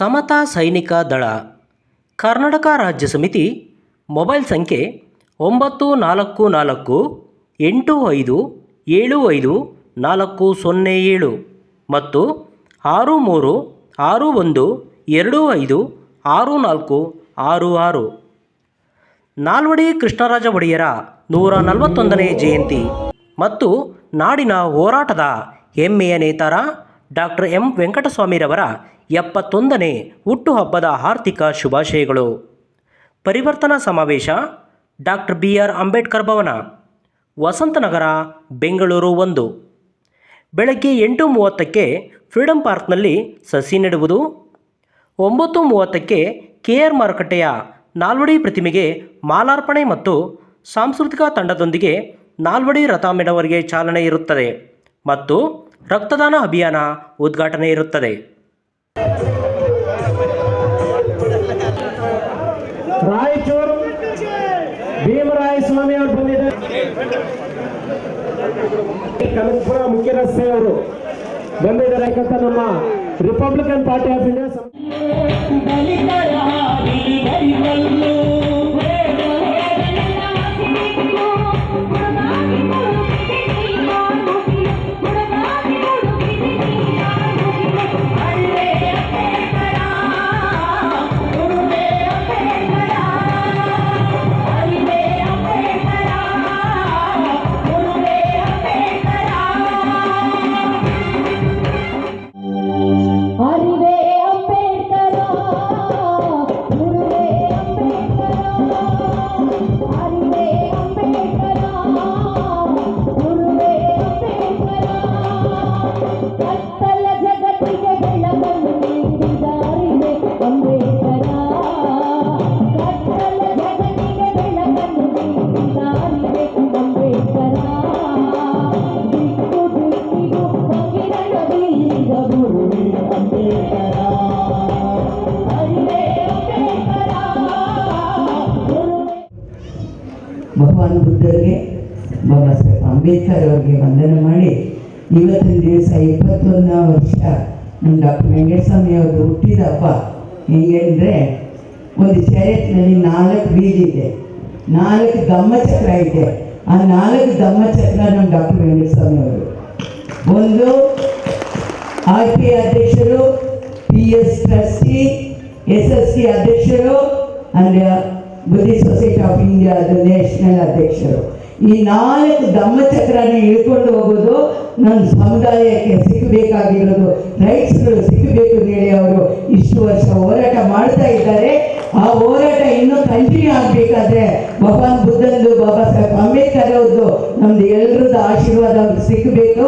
ಸಮತಾ ಸೈನಿಕ ದಳ. ಕರ್ನಾಟಕ ರಾಜ್ಯ ಸಮಿತಿ. ಮೊಬೈಲ್ ಸಂಖ್ಯೆ ಒಂಬತ್ತು ನಾಲ್ಕು ನಾಲ್ಕು ಎಂಟು ಐದು ಏಳು ಐದು ನಾಲ್ಕು ಸೊನ್ನೆ ಏಳು ಮತ್ತು ಆರು ಮೂರು ಆರು ಒಂದು ಎರಡು ಐದು ಆರು ನಾಲ್ಕು ಆರು ಆರು. ನಾಲ್ವಡಿ ಕೃಷ್ಣರಾಜ ಒಡೆಯರ ನೂರ ನಲವತ್ತೊಂದನೇ ಜಯಂತಿ ಮತ್ತು ನಾಡಿನ ಹೋರಾಟದ ಹೆಮ್ಮೆಯ ನೇತಾರ ಡಾಕ್ಟರ್ ಎಂ ವೆಂಕಟಸ್ವಾಮಿರವರ ಎಪ್ಪತ್ತೊಂದನೇ ಹುಟ್ಟುಹಬ್ಬದ ಆರ್ಥಿಕ ಶುಭಾಶಯಗಳು. ಪರಿವರ್ತನಾ ಸಮಾವೇಶ doctor B R Ambedkar Bhavan, Vasanthnagar, Bengaluru ಒಂದು. ಬೆಳಗ್ಗೆ ಎಂಟು ಮೂವತ್ತಕ್ಕೆ ಫ್ರೀಡಂ ಪಾರ್ಕ್ನಲ್ಲಿ ಸಸಿ ನೆಡುವುದು. ಒಂಬತ್ತು ಮೂವತ್ತಕ್ಕೆ ಕೆ ಆರ್ ಮಾರುಕಟ್ಟೆಯ ನಾಲ್ವಡಿ ಪ್ರತಿಮೆಗೆ ಮಾಲಾರ್ಪಣೆ ಮತ್ತು ಸಾಂಸ್ಕೃತಿಕ ತಂಡದೊಂದಿಗೆ ನಾಲ್ವಡಿ ರಥ ಮೆಡವರಿಗೆ ಚಾಲನೆ ಇರುತ್ತದೆ. ಮತ್ತು ರಕ್ತದಾನ ಅಭಿಯಾನ ಉದ್ಘಾಟನೆ ಇರುತ್ತದೆ. ರಾಯಚೂರು ಭೀಮರಾಯ ಸ್ವಾಮಿ ಅವರು ಬಂದಿದ್ದಾರೆ. ಕನಕಪುರ ಮುಖ್ಯ ರಸ್ತೆ ಅವರು ಬಂದಿದ್ದಾರೆ ನಮ್ಮ Republican Party of India Bhagwan ಬುದ್ಧರಿಗೆ Baba Saheb Ambedkar ಅವರಿಗೆ ವಂದನೆ ಮಾಡಿ ಇವತ್ತಿನ ದಿವಸ ಇಪ್ಪತ್ತೊಂದನೇ ವರ್ಷ ನಮ್ಮ ಡಾಕ್ಟರ್ ವೆಂಕಟಸ್ವಾಮಿ ಅವರು ಹುಟ್ಟಿದ ಹಬ್ಬ ಒಂದು ಚರಿತ್ರೆಯಲ್ಲಿ ನಾಲ್ಕು ಬೀಜ ಇದೆ. ನಾಲ್ಕು ಧಮ್ಮಚಕ್ರ ಇದೆ. ಆ ನಾಲ್ಕು ಧಮ್ಮಚಕ್ರ ನಮ್ಮ ಡಾಕ್ಟರ್ ವೆಂಕಟಸ್ವಾಮಿ ಅವರು. ಒಂದು ಆರ್ ಪಿ ಅಧ್ಯಕ್ಷರು, P S trustee S S C ಅಧ್ಯಕ್ಷರು ಅಂಡ್ ಬುದ್ಧಿಸ್ಟ್ ಸೊಸೈಟಿ ಆಫ್ ಇಂಡಿಯಾದ ನ್ಯಾಷನಲ್ ಅಧ್ಯಕ್ಷರು. ಈ ನಾಲ್ಕು ಧಮ್ಮಚಕ್ರನ ಇಳ್ಕೊಂಡು ಹೋಗೋದು ನನ್ನ ಸಮುದಾಯಕ್ಕೆ ಸಿಗಬೇಕಾಗಿರೋದು. ರೈಟ್ಸ್ಗಳು ಸಿಗಬೇಕು ಹೇಳಿ ಅವರು ಇಷ್ಟು ವರ್ಷ ಹೋರಾಟ ಮಾಡ್ತಾ ಇದ್ದಾರೆ. ಆ ಹೋರಾಟ ಇನ್ನೂ ಕಂಟಿನ್ಯೂ ಆಗಬೇಕಾದ್ರೆ ಭಗವಾನ್ ಬುದ್ಧಂದು ಬಾಬಾ ಸಾಹೇಬ್ ಅಂಬೇಡ್ಕರ್ ಅವ್ರದ್ದು ನಮ್ದು ಎಲ್ರದ್ದು ಆಶೀರ್ವಾದ ಅವ್ರಿಗೆ ಸಿಗಬೇಕು.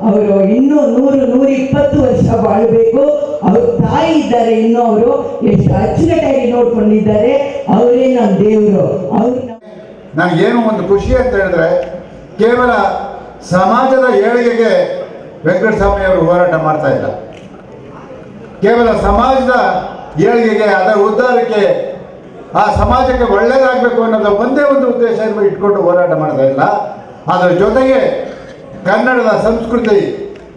ಅವರು ಇನ್ನೂ ನೂರು ನೂರ ಇಪ್ಪತ್ತು ವರ್ಷ ಬಾಳಬೇಕು. ಅವ್ರ ತಾಯಿ ಇದ್ದಾರೆ ಇನ್ನೂ ಅವರು. ಎಷ್ಟು ಅಚ್ಚುಕಟ್ಟಾಗಿ ನೋಡ್ಕೊಂಡಿದ್ದಾರೆ. ಅವರೇ ನಮ್ಮ ದೇವರು. ಅವ್ರು ನನಗೇನು ಒಂದು ಖುಷಿ ಅಂತ ಹೇಳಿದ್ರೆ, ಕೇವಲ ಸಮಾಜದ ಏಳಿಗೆಗೆ ವೆಂಕಟಸ್ವಾಮಿ ಅವರು ಹೋರಾಟ ಮಾಡ್ತಾ ಇಲ್ಲ. ಕೇವಲ ಸಮಾಜದ ಏಳಿಗೆಗೆ ಅದರ ಉದ್ಧಾರಕ್ಕೆ ಆ ಸಮಾಜಕ್ಕೆ ಒಳ್ಳೆಯದಾಗಬೇಕು ಅನ್ನೋದು ಒಂದೇ ಒಂದು ಉದ್ದೇಶ ಇಟ್ಕೊಂಡು ಹೋರಾಟ ಮಾಡ್ತಾ ಇಲ್ಲ. ಅದರ ಜೊತೆಗೆ ಕನ್ನಡದ ಸಂಸ್ಕೃತಿ,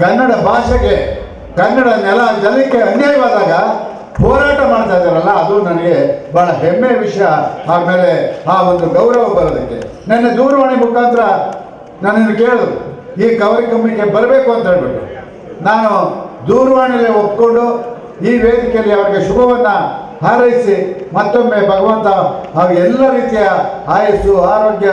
ಕನ್ನಡ ಭಾಷೆಗೆ, ಕನ್ನಡ ನೆಲ, ಜನಕ್ಕೆ ಅನ್ಯಾಯವಾದಾಗ ಹೋರಾಟ ಮಾಡ್ತಾ ಇದ್ದಾರಲ್ಲ, ಅದು ನನಗೆ ಬಹಳ ಹೆಮ್ಮೆಯ ವಿಷಯ. ಆಮೇಲೆ ಆ ಒಂದು ಗೌರವ ಬರೋದಕ್ಕೆ. ನನ್ನ ದೂರವಾಣಿ ಮುಖಾಂತರ ನನ್ನನ್ನು ಕೇಳಿದ್ರು, ಈ ಕಾರ್ಯಕ್ರಮಕ್ಕೆ ಬರಬೇಕು ಅಂತ ಹೇಳ್ಬಿಟ್ಟು. ನಾನು ದೂರವಾಣಿಯಲ್ಲಿ ಒಪ್ಕೊಂಡು ಈ ವೇದಿಕೆಯಲ್ಲಿ ಅವರಿಗೆ ಶುಭವನ್ನು ಹಾರೈಸಿ ಮತ್ತೊಮ್ಮೆ ಭಗವಂತ ಹಾಗೂ ಎಲ್ಲ ರೀತಿಯ ಆಯಸ್ಸು, ಆರೋಗ್ಯ,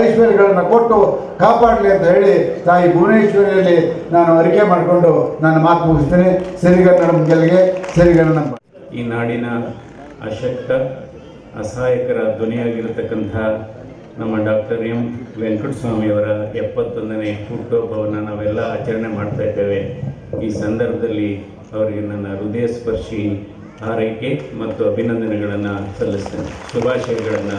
ಐಶ್ವರ್ಯಗಳನ್ನು ಕೊಟ್ಟು ಕಾಪಾಡಲಿ ಅಂತ ಹೇಳಿ ತಾಯಿ ಭುವನೇಶ್ವರಿಯಲ್ಲಿ ನಾನು ಅರಿಕೆ ಮಾಡಿಕೊಂಡು ನಾನು ಮಾತು ಮುಗಿಸ್ತೇನೆ. ಸಿರಿಗನ್ನಡ ಗೆಲ್ಗೆ ಸಿರಿಗನ್ನಡ ಈ ನಾಡಿನ ಅಶಕ್ತ, ಅಸಹಾಯಕರ ಧ್ವನಿಯಾಗಿರತಕ್ಕಂಥ ನಮ್ಮ ಡಾಕ್ಟರ್ ಎಂ ವೆಂಕಟಸ್ವಾಮಿಯವರ ಎಪ್ಪತ್ತೊಂದನೇ ಹುಟ್ಟುಹಬ್ಬವನ್ನು ನಾವೆಲ್ಲ ಆಚರಣೆ ಮಾಡ್ತಾ ಇದ್ದೇವೆ. ಈ ಸಂದರ್ಭದಲ್ಲಿ ಅವರಿಗೆ ನನ್ನ ಹೃದಯ ಸ್ಪರ್ಶಿ ಹಾರೈಕೆ ಮತ್ತು ಅಭಿನಂದನೆಗಳನ್ನು ಸಲ್ಲಿಸ್ತೇನೆ. ಶುಭಾಶಯಗಳನ್ನು,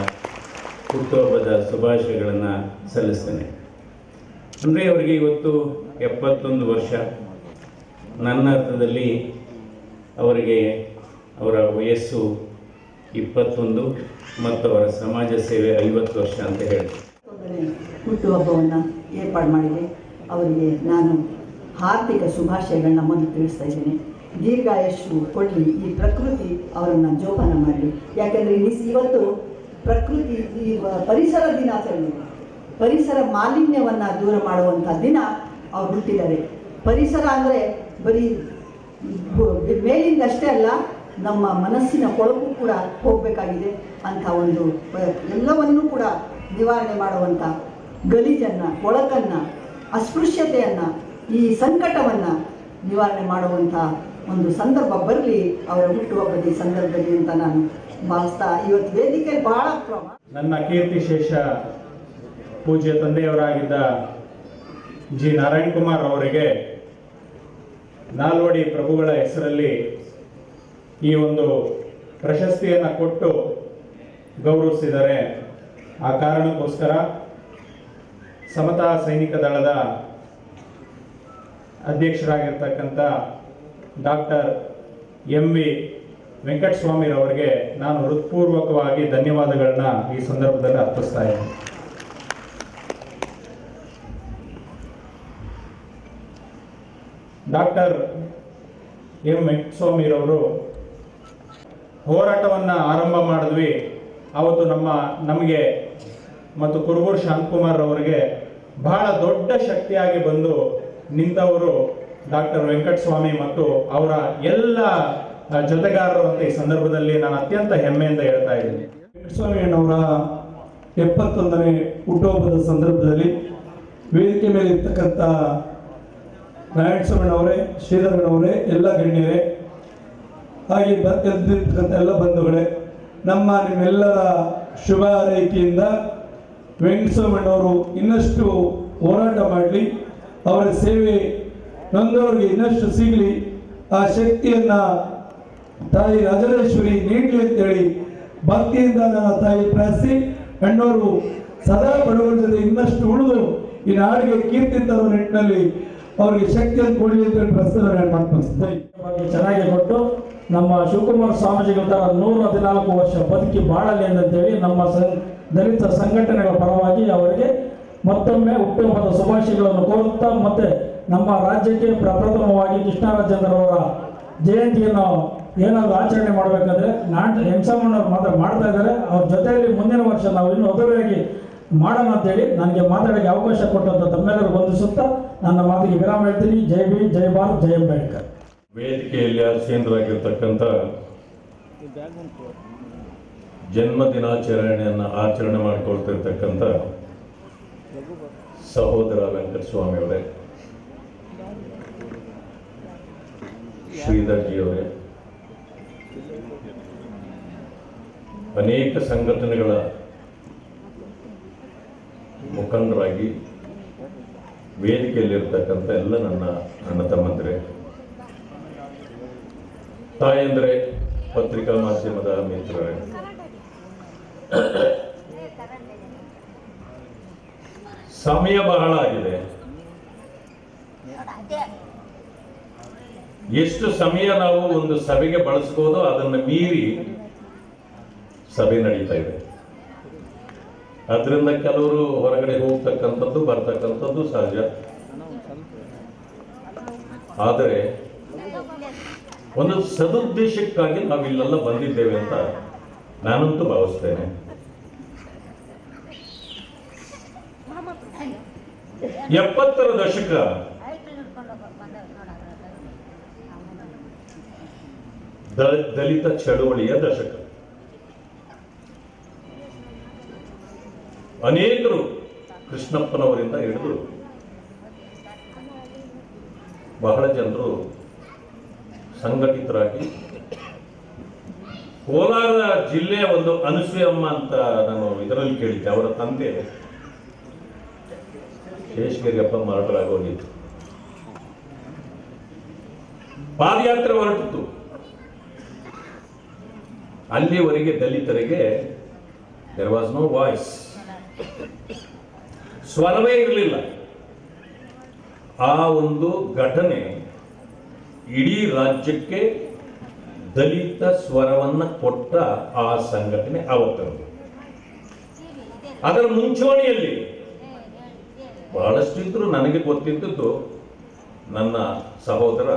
ಹುಟ್ಟುಹಬ್ಬದ ಶುಭಾಶಯಗಳನ್ನು ಸಲ್ಲಿಸ್ತೇನೆ. ಅಂದರೆ ಅವರಿಗೆ ಇವತ್ತು ಎಪ್ಪತ್ತೊಂದು ವರ್ಷ. ನನ್ನ ಅರ್ಥದಲ್ಲಿ ಅವರಿಗೆ ಅವರ ವಯಸ್ಸು ಇಪ್ಪತ್ತೊಂದು ಮತ್ತು ಅವರ ಸಮಾಜ ಸೇವೆ ಐವತ್ತು ವರ್ಷ ಅಂತ ಹೇಳಿ. ಹುಟ್ಟುಹಬ್ಬವನ್ನು ಏರ್ಪಾಡು ಮಾಡಿದೆ. ಅವರಿಗೆ ನಾನು ಹಾರ್ದಿಕ ಶುಭಾಶಯಗಳನ್ನ ಮೊದಲು ತಿಳಿಸ್ತಾ ಇದ್ದೀನಿ. ದೀರ್ಘಾಯಶು ಕೊಡಲಿ, ಈ ಪ್ರಕೃತಿ ಅವರನ್ನು ಜೋಪಾನ ಮಾಡಲಿ. ಯಾಕೆಂದರೆ ಇವತ್ತು ಪ್ರಕೃತಿ, ಈ ಪರಿಸರ ದಿನಾಚರಣೆ. ಪರಿಸರ ಮಾಲಿನ್ಯವನ್ನು ದೂರ ಮಾಡುವಂಥ ದಿನ ಅವ್ರು ಹುಟ್ಟಿದ್ದಾರೆ. ಪರಿಸರ ಅಂದರೆ ಬರೀ ಮೇಲಿಂದ ಅಷ್ಟೇ ಅಲ್ಲ, ನಮ್ಮ ಮನಸ್ಸಿನ ಕೊಳಕು ಕೂಡ ಹೋಗಬೇಕಾಗಿದೆ ಅಂತ ಒಂದು ಎಲ್ಲವನ್ನೂ ಕೂಡ ನಿವಾರಣೆ ಮಾಡುವಂಥ ಗಲೀಜನ್ನು, ಕೊಳಕನ್ನು, ಅಸ್ಪೃಶ್ಯತೆಯನ್ನು ಈ ಸಂಕಟವನ್ನು ನಿವಾರಣೆ ಮಾಡುವಂಥ ಒಂದು ಸಂದರ್ಭ ಬರಲಿ, ಅವರ ಹುಟ್ಟುಹಬ್ಬದ ಈ ಸಂದರ್ಭದಲ್ಲಿ ಅಂತ ನಾನು ಭಾವಿಸ್ತಾ ಇವತ್ತು ವೇದಿಕೆ ಬಹಳ ಕ್ರಮ ನನ್ನ ಕೀರ್ತಿ ಶೇಷ ಪೂಜ್ಯ ತಂದೆಯವರಾಗಿದ್ದ ಜಿ ನಾರಾಯಣ್ ಕುಮಾರ್ ಅವರಿಗೆ ನಾಲ್ವಡಿ ಪ್ರಭುಗಳ ಹೆಸರಲ್ಲಿ ಈ ಒಂದು ಪ್ರಶಸ್ತಿಯನ್ನು ಕೊಟ್ಟು ಗೌರವಿಸಿದರೆ ಆ ಕಾರಣಕ್ಕೋಸ್ಕರ ಸಮತಾ ಸೈನಿಕ ದಳದ ಅಧ್ಯಕ್ಷರಾಗಿರ್ತಕ್ಕಂಥ ಡಾಕ್ಟರ್ ಎಂ ವಿ ವೆಂಕಟಸ್ವಾಮಿರವರಿಗೆ ನಾನು ಹೃತ್ಪೂರ್ವಕವಾಗಿ ಧನ್ಯವಾದಗಳನ್ನ ಈ ಸಂದರ್ಭದಲ್ಲಿ ಅರ್ಪಿಸ್ತಾ ಇದ್ದೀನಿ. ಡಾಕ್ಟರ್ ಎಂ ವೆಂಕಟಸ್ವಾಮಿರವರು ಹೋರಾಟವನ್ನು ಆರಂಭ ಮಾಡಿದ್ವಿ. ಅವತ್ತು ನಮ್ಮ, ನಮಗೆ ಮತ್ತು ಕುರುಬೂರು ಶಾಂತಕುಮಾರ್ ಅವರಿಗೆ ಬಹಳ ದೊಡ್ಡ ಶಕ್ತಿಯಾಗಿ ಬಂದು ನಿಂತವರು ಡಾಕ್ಟರ್ ವೆಂಕಟಸ್ವಾಮಿ ಮತ್ತು ಅವರ ಎಲ್ಲ ಜೊತೆಗಾರರು ಅಂತ ಈ ಸಂದರ್ಭದಲ್ಲಿ ನಾನು ಅತ್ಯಂತ ಹೆಮ್ಮೆಯಿಂದ ಹೇಳ್ತಾ ಇದ್ದೀನಿ. ಅವರ ಎಪ್ಪತ್ತೊಂದನೇ ಹುಟ್ಟುಹಬ್ಬದ ಸಂದರ್ಭದಲ್ಲಿ ವೇದಿಕೆ ಮೇಲೆ ಇರ್ತಕ್ಕಂಥ ನಾರಾಯಣಸ್ವಾಮಿನವರೇ ಶ್ರೀಧರಣ್ಣವರೇ ಎಲ್ಲ ಗಣ್ಯರೇ, ಹಾಗೆ ಎದ್ದಿರ್ತಕ್ಕಂಥ ಎಲ್ಲ ಬಂಧುಗಳೇ, ನಮ್ಮ ನಿಮ್ಮೆಲ್ಲರ ಶುಭ ಹಾರೈಕೆಯಿಂದ ವೆಂಕಟಸ್ವಾಮಣ್ಣವರು ಇನ್ನಷ್ಟು ಹೋರಾಟ ಮಾಡಲಿ. ಅವರ ಸೇವೆ ನೊಂದವರಿಗೆ ಇನ್ನಷ್ಟು ಸಿಗಲಿ. ಆ ಶಕ್ತಿಯನ್ನು ತಾಯಿ ರಾಜರಾಜೇಶ್ವರಿ ನೀಡಲಿ ಅಂತೇಳಿ ಭಕ್ತಿಯಿಂದ ನನ್ನ ತಾಯಿ ಪ್ರಾರ್ಥಿಸಿ ಅಣ್ಣವರು ಸದಾ ಬಡವರ ಜೊತೆ ಇನ್ನಷ್ಟು ಉಳಿದು ಈ ನಾಡಿಗೆ ಕೀರ್ತಿ ತರುವ ನಿಟ್ಟಿನಲ್ಲಿ ಅವರಿಗೆ ಶಕ್ತಿಯನ್ನು ಕೊಡಲಿ ಅಂತ ಹೇಳಿ ಮಾಡ್ತೀನಿ ಚೆನ್ನಾಗಿ ಕೊಟ್ಟು ನಮ್ಮ ಶಿವಕುಮಾರ ಸ್ವಾಮೀಜಿಗಳ ತರ ನೂರ ಹದಿನಾಲ್ಕು ವರ್ಷ ಬದುಕಿ ಬಾಳಲಿ ಅಂತೇಳಿ ನಮ್ಮ ದಲಿತ ಸಂಘಟನೆಗಳ ಪರವಾಗಿ ಅವರಿಗೆ ಮತ್ತೊಮ್ಮೆ ಹುಟ್ಟುಹಬ್ಬದ ಶುಭಾಶಯಗಳನ್ನು ಕೋರುತ್ತಾ ಮತ್ತೆ ನಮ್ಮ ರಾಜ್ಯಕ್ಕೆ ಪ್ರಪ್ರಥಮವಾಗಿ ಕೃಷ್ಣರಾಜೇಂದ್ರವರ ಜಯಂತಿಯನ್ನು ಏನಾದರೂ ಆಚರಣೆ ಮಾಡಬೇಕಾದ್ರೆ ನಾಟ್ ಹೆಂಸಮ್ಮನವ್ರು ಮಾತ್ರ ಮಾಡ್ತಾ ಇದ್ದಾರೆ. ಅವ್ರ ಜೊತೆಯಲ್ಲಿ ಮುಂದಿನ ವರ್ಷ ನಾವು ಇನ್ನೂ ಅದುವೆಯಾಗಿ ಮಾಡೋಣ ಅಂತೇಳಿ ನನಗೆ ಮಾತಾಡೋಕ್ಕೆ ಅವಕಾಶ ಕೊಟ್ಟಂತ ತಮ್ಮೆಲ್ಲರೂ ವಂದಿಸುತ್ತಾ ನನ್ನ ಮಾತಿಗೆ ವಿರಾಮ ಹೇಳ್ತೀನಿ. ಜೈ ಬಿ ಜೈ ಭಾರತ್, ಜೈ ಅಂಬೇಡ್ಕರ್. ವೇದಿಕೆಯಲ್ಲಿ ಆಸೀನರಾಗಿರ್ತಕ್ಕಂಥ ಜನ್ಮ ದಿನಾಚರಣೆಯನ್ನು ಆಚರಣೆ ಮಾಡಿಕೊಳ್ತಿರ್ತಕ್ಕಂಥ ಸಹೋದರ ವೆಂಕಟಸ್ವಾಮಿ ಅವರೇ ಶ್ರೀಧರ್ಜಿಯವರೇ, ಅನೇಕ ಸಂಘಟನೆಗಳ ಮುಖಂಡರಾಗಿ ವೇದಿಕೆಯಲ್ಲಿರ್ತಕ್ಕಂಥ ಎಲ್ಲ ನನ್ನ ಅಣ್ಣ ತಮ್ಮಂದ್ರೆ, ತಾಯಂದ್ರೆ, ಪತ್ರಿಕಾ ಮಾಧ್ಯಮದ ಮಿತ್ರರೇ ಸಮಯ ಬಹಳ ಆಗಿದೆ. ಎಷ್ಟು ಸಮಯ ನಾವು ಒಂದು ಸಭೆಗೆ ಬಳಸಬಹುದು ಅದನ್ನು ಮೀರಿ ಸಭೆ ನಡೀತಾ ಇದೆ. ಅದರಿಂದ ಕೆಲವರು ಹೊರಗಡೆ ಹೋಗ್ತಕ್ಕಂಥದ್ದು, ಬರ್ತಕ್ಕಂಥದ್ದು ಸಹಜ. ಆದರೆ ಒಂದು ಸದುದ್ದೇಶಕ್ಕಾಗಿ ನಾವು ಇಲ್ಲೆಲ್ಲ ಬಂದಿದ್ದೇವೆ ಅಂತ ನಾನಂತೂ ಭಾವಿಸ್ತೇನೆ. ಎಪ್ಪತ್ತರ ದಶಕ. ದಲಿತ ಚಳುವಳಿಯ ದಶಕ. ಅನೇಕರು ಕೃಷ್ಣಪ್ಪನವರಿಂದ ಹಿಡಿದು ಬಹಳ ಜನರು ಸಂಘಟಿತರಾಗಿ ಕೋಲಾರ ಜಿಲ್ಲೆಯ ಒಂದು ಅನಸೂಯಮ್ಮ ಅಂತ ನಾನು ಇದರಲ್ಲಿ ಕೇಳಿದ್ದೆ, ಅವರ ತಂದೆ. ಶೇಷಗಿರಿಯಪ್ಪ ಮರಟರಾಗೋಗಿತ್ತು ಪಾದಯಾತ್ರೆ ಹೊರಟಿತ್ತು. ಅಲ್ಲಿವರೆಗೆ ದಲಿತರಿಗೆ ದೆರ್ ವಾಸ್ ನೋ ವಾಯ್ಸ್ ಸ್ವರವೇ ಇರಲಿಲ್ಲ. ಆ ಒಂದು ಘಟನೆ ಇಡೀ ರಾಜ್ಯಕ್ಕೆ ದಲಿತ ಸ್ವರವನ್ನ ಕೊಟ್ಟ ಆ ಸಂಘಟನೆ ಆವತ್ತರದು ಅದರ ಮುಂಚೂಣಿಯಲ್ಲಿ ಬಹಳಷ್ಟು ಇದ್ರು ನನಗೆ ಗೊತ್ತಿದ್ದದ್ದು ನನ್ನ ಸಹೋದರ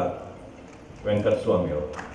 ವೆಂಕಟಸ್ವಾಮಿ ಅವರು